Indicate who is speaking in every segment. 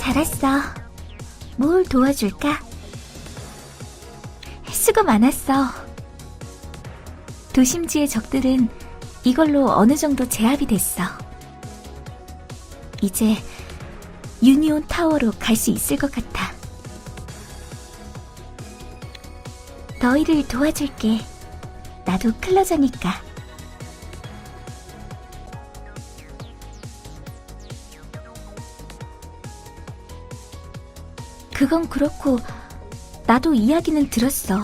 Speaker 1: 잘 왔어. 뭘 도와줄까? 수고 많았어. 도심지의 적들은 이걸로 어느 정도 제압이 됐어. 이제 유니온 타워로 갈 수 있을 것 같아. 너희를 도와줄게. 나도 클로저니까. 그건 그렇고, 나도 이야기는 들었어.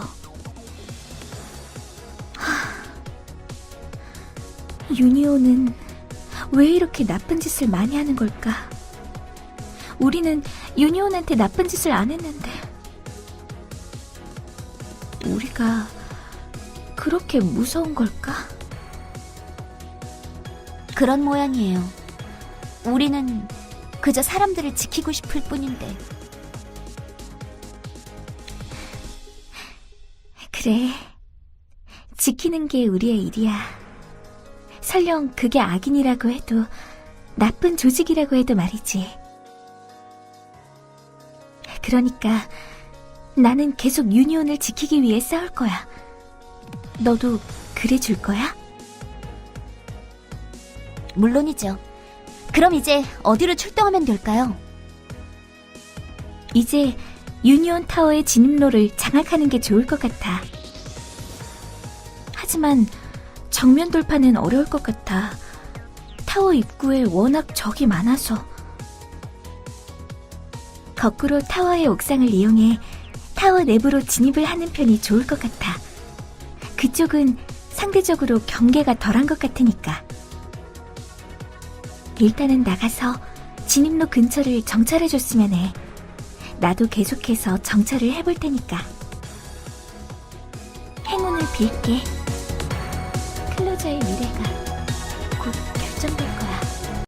Speaker 1: 하, 유니온은 왜 이렇게 나쁜 짓을 많이 하는 걸까? 우리는 유니온한테 나쁜 짓을 안 했는데. 우리가 그렇게 무서운 걸까?
Speaker 2: 그런 모양이에요. 우리는 그저 사람들을 지키고 싶을 뿐인데.
Speaker 1: 그래. 지키는 게 우리의 일이야. 설령 그게 악인이라고 해도, 나쁜 조직이라고 해도 말이지. 그러니까, 나는 계속 유니온을 지키기 위해 싸울 거야. 너도 그래 줄 거야?
Speaker 2: 물론이죠. 그럼 이제 어디로 출동하면 될까요?
Speaker 1: 이제 유니온 타워의 진입로를 장악하는 게 좋을 것 같아. 하지만 정면 돌파는 어려울 것 같아. 타워 입구에 워낙 적이 많아서. 거꾸로 타워의 옥상을 이용해 타워 내부로 진입을 하는 편이 좋을 것 같아. 그쪽은 상대적으로 경계가 덜한 것 같으니까. 일단은 나가서 진입로 근처를 정찰해줬으면 해. 나도 계속해서 정찰을 해볼 테니까. 행운을 빌게. 클로저의 미래가 곧 결정될